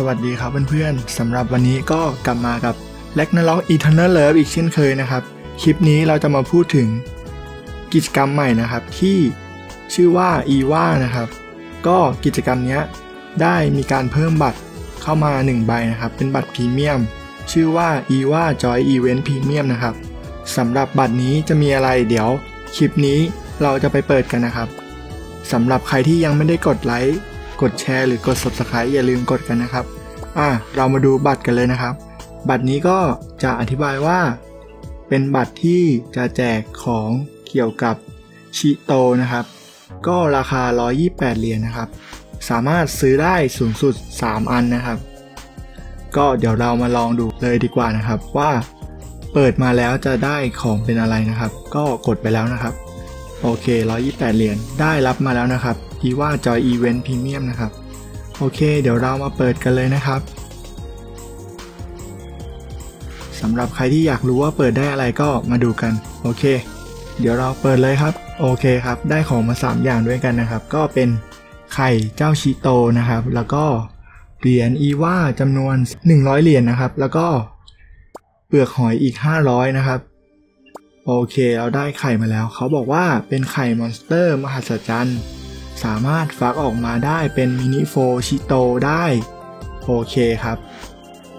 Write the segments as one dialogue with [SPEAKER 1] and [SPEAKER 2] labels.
[SPEAKER 1] สวัสดีครับเพื่อนๆสำหรับวันนี้ก็กลับมากับ l e g n a r o k Eternal Love อีกเช่นเคยนะครับ คลิปนี้เราจะมาพูดถึงกิจกรรมใหม่นะครับ ที่ชื่อว่า EVA นะครับ ก็กิจกรรมนี้ได้มีการเพิ่มบัตรเข้ามา 1 ใบนะครับ เป็นบัตรพรีเมียม ชื่อว่า EVA Joy Event Premium นะครับสำหรับบัตรนี้จะมีอะไรเดี๋ยวคลิปนี้เราจะไปเปิดกันนะครับสำหรับใครที่ยังไม่ได้กดไลค์ กดแชร์หรือกด Subscribe อย่าลืมกดกันนะครับ อะเรามาดูบัตรกันเลยนะครับ บัตรนี้ก็จะอธิบายว่า เป็นบัตรที่จะแจกของเกี่ยวกับชิโตนะครับ ก็ราคา 128 เหรียญนะครับ สามารถซื้อได้สูงสุด 3 อันนะครับ ก็เดี๋ยวเรามาลองดูเลยดีกว่านะครับว่าเปิดมาแล้วจะได้ของเป็นอะไรนะครับ ก็กดไปแล้วนะครับ โอเค 128 เหรียญได้รับมาแล้วนะครับ ที่ว่า Joy Event Premium นะครับ โอเค เดี๋ยวเรามาเปิดกันเลยนะครับสำหรับใครที่อยากรู้ว่าเปิดได้อะไรก็มาดูกัน โอเค เดี๋ยวเราเปิดเลยครับ โอเคครับ ได้ของมา 3 อย่างด้วยกันนะครับ ก็เป็นไข่เจ้าชิโตนะครับ แล้วก็เหรียญอีว่าจำนวน 100 เหรียญนนะครับ แล้วก็เปลือกหอยอีก 500 นะครับ โอเค เราได้ไข่มาแล้ว เขาบอกว่าเป็นไข่มอนสเตอร์ มหัศจรรย์ สามารถฟักออกมาได้เป็นมินิโฟชิโตได้ โอเคครับ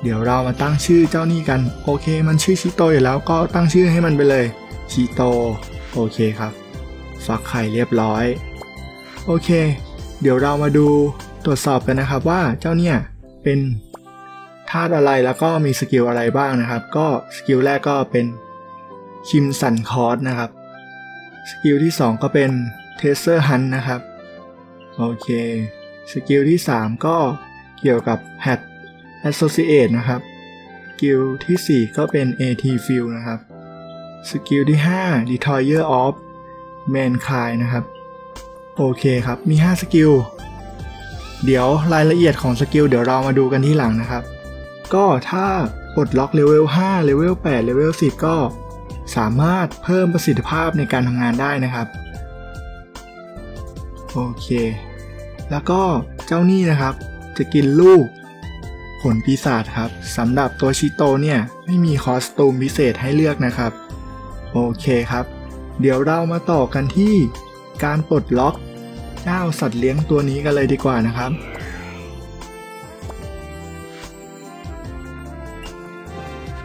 [SPEAKER 1] เดี๋ยวเรามาตั้งชื่อเจ้านี่กัน โอเค มันชื่อชิโตอยู่แล้วก็ตั้งชื่อให้มันไปเลยชิโต โอเคครับ ฟักไข่เรียบร้อย โอเค เดี๋ยวเรามาดูตรวจสอบกันนะครับว่าเจ้าเนี่ยเป็นธาตุอะไรแล้วก็มีสกิลอะไรบ้างนะครับ ก็สกิลแรกก็เป็นคิมสันคอร์สนะครับ สกิลที่ 2 ก็เป็นเทสเซอร์ฮันนะครับ โอเค สกิลที่ 3 ก็เกี่ยวกับ Hat Associate นะครับ สกิลที่ 4 ก็เป็น AT Field นะครับ สกิลที่ 5 Detoyer of Mankind นะครับ โอเคครับ มี 5 สกิล เดี๋ยวรายละเอียดของสกิลเดี๋ยวเรามาดูกันที่หลังนะครับ ก็ถ้าปลดล็อกเลเวล 5 เลเวล 8 เลเวล 10 ก็สามารถเพิ่มประสิทธิภาพในการทำงานได้นะครับ โอเค แล้วก็เจ้านี่นะครับ จะกินลูก ผลปีศาจครับสำหรับตัวชิโตเนี่ยไม่มีคอสตูมพิเศษให้เลือกนะครับ โอเคครับ เดี๋ยวเรามาต่อกันที่การปลดล็อกเจ้าสัตว์เลี้ยงตัวนี้กันเลยดีกว่านะครับ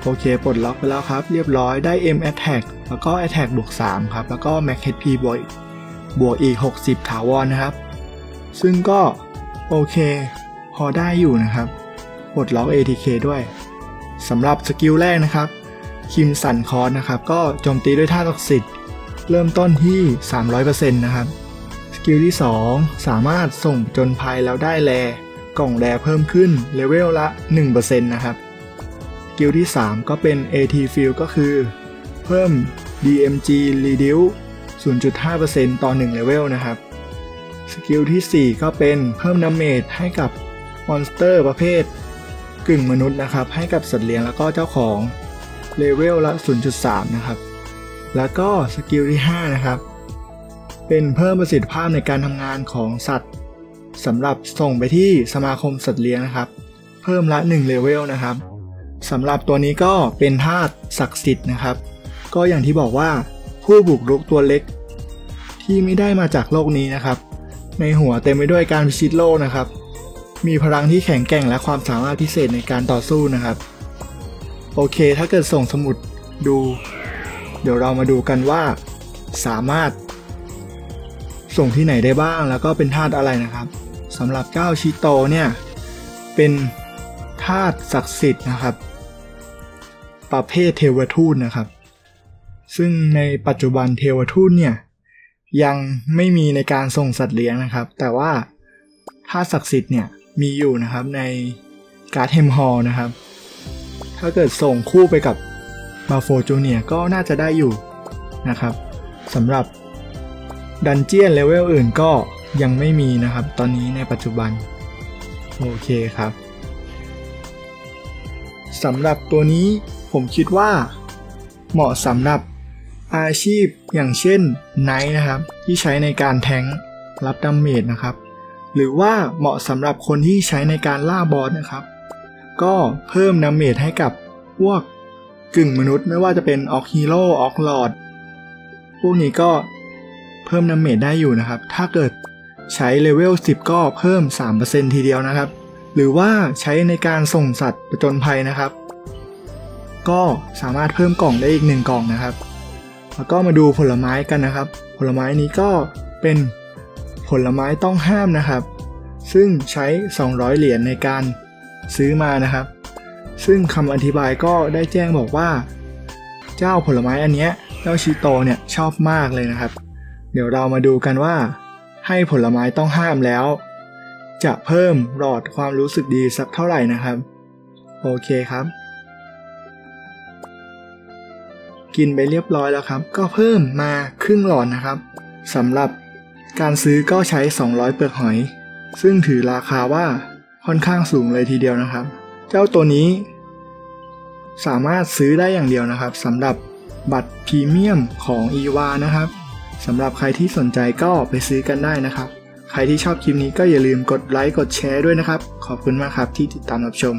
[SPEAKER 1] โอเค ปลดล็อกไปแล้วครับ เรียบร้อยได้ M Attack แล้วก็ Attack บวก 3 ครับ แล้วก็ Max HP บวกบวกอีก 60 ถาวรนะครับ ซึ่งก็โอเค พอได้อยู่นะครับปลดล็อก ATK ด้วยสำหรับสกิลแรกนะครับ คิมสันคอร์สนะครับ ก็โจมตีด้วยท่าศักดิ์สิทธิ์เริ่มต้นที่ 300%นะครับ สกิลที่ 2 สามารถส่งจนภัยแล้วได้แลกล่องแรเพิ่มขึ้นเลเวลละ 1%นะครับสกิลที่ 3 ก็เป็น AT Field ก็คือ เพิ่ม DMG Reduce 0.5%ต่อ1เลเวลนะครับ สกิลที่ 4 ก็เป็นเพิ่มดาเมจให้กับมอนสเตอร์ประเภท กึ่งมนุษย์นะครับ ให้กับสัตว์เลี้ยงแล้วก็เจ้าของเลเวลละ 0.3 นะครับ แล้วก็สกิลที่ 5 นะครับ เป็นเพิ่มประสิทธิภาพในการทำงานของสัตว์สำหรับส่งไปที่สมาคมสัตว์เลี้ยงนะครับ เพิ่มละ1เลเวลนะครับสำหรับตัวนี้ก็เป็นธาตุศักดิ์สิทธิ์นะครับ ก็อย่างที่บอกว่าผู้บุกรุกตัวเล็ก ที่ไม่ได้มาจากโลกนี้นะครับ ในหัวเต็มไปด้วยการพิชิตโลกนะครับ มีพลังที่แข็งแกร่งและความสามารถพิเศษในการต่อสู้นะครับ โอเค ถ้าเกิดส่งสมุดดู เดี๋ยวเรามาดูกันว่า สามารถ ส่งที่ไหนได้บ้างแล้วก็เป็นธาตุอะไรนะครับสำหรับเจ้าชิโตเนี่ยเป็นธาตุศักดิ์สิทธิ์นะครับ ประเภทเทวทูตนะครับ ซึ่งในปัจจุบันเทวทูตเนี่ย ยังไม่มีในการส่งสัตว์เลี้ยงนะครับ แต่ว่าธาตุศักดิ์สิทธิ์เนี่ยมีอยู่นะครับในการ์ดเฮมฮอลนะครับ ถ้าเกิดส่งคู่ไปกับมาโฟจูเนียก็น่าจะได้อยู่นะครับสำหรับดันเจียนเลเวลอื่นก็ยังไม่มีนะครับ ตอนนี้ในปัจจุบัน โอเคครับสำหรับตัวนี้ผมคิดว่าเหมาะสำหรับ อาชีพอย่างเช่นไนท์นะครับ ที่ใช้ในการแทงรับดาเมจนะครับ หรือว่าเหมาะสำหรับคนที่ใช้ในการล่าบอสนะครับ ก็เพิ่มนาเมจให้กับพวกกึ่งมนุษย์ไม่ว่าจะเป็นออกฮีโร่ออกลอดพวกนี้ก็เพิ่มนาเมจได้อยู่นะครับ ถ้าเกิดใช้เลเวล 10 ก็เพิ่ม 3%ทีเดียวนะครับ หรือว่าใช้ในการส่งสัตว์ประจนภัยนะครับ ก็สามารถเพิ่มกล่องได้อีกหนึ่งกล่องนะครับ แล้วก็มาดูผลไม้กันนะครับ ผลไม้นี้ก็เป็นผลไม้ต้องห้ามนะครับ ซึ่งใช้ 200 เหรียญในการซื้อมานะครับ ซึ่งคำอธิบายก็ได้แจ้งบอกว่า เจ้าผลไม้อันเนี้ยเจ้าชิโตเนี่ยชอบมากเลยนะครับ เดี๋ยวเรามาดูกันว่า ให้ผลไม้ต้องห้ามแล้ว จะเพิ่มหลอดความรู้สึกดีสักเท่าไหร่นะครับ โอเคครับ กินไปเรียบร้อยแล้วครับ ก็เพิ่มมาครึ่งหลอดนะครับสำหรับการซื้อก็ใช้ 200 เปลือกหอย ซึ่งถือราคาว่าค่อนข้างสูงเลยทีเดียวนะครับ เจ้าตัวนี้ สามารถซื้อได้อย่างเดียวนะครับสำหรับบัตรพรีเมียมของ e v a นะครับสำหรับใครที่สนใจก็ไปซื้อกันได้นะครับ ใครที่ชอบคลิปนี้ก็อย่าลืมกดไลค์กดแชร์ด้วยนะครับ ขอบคุณมากครับที่ติดตามรับชม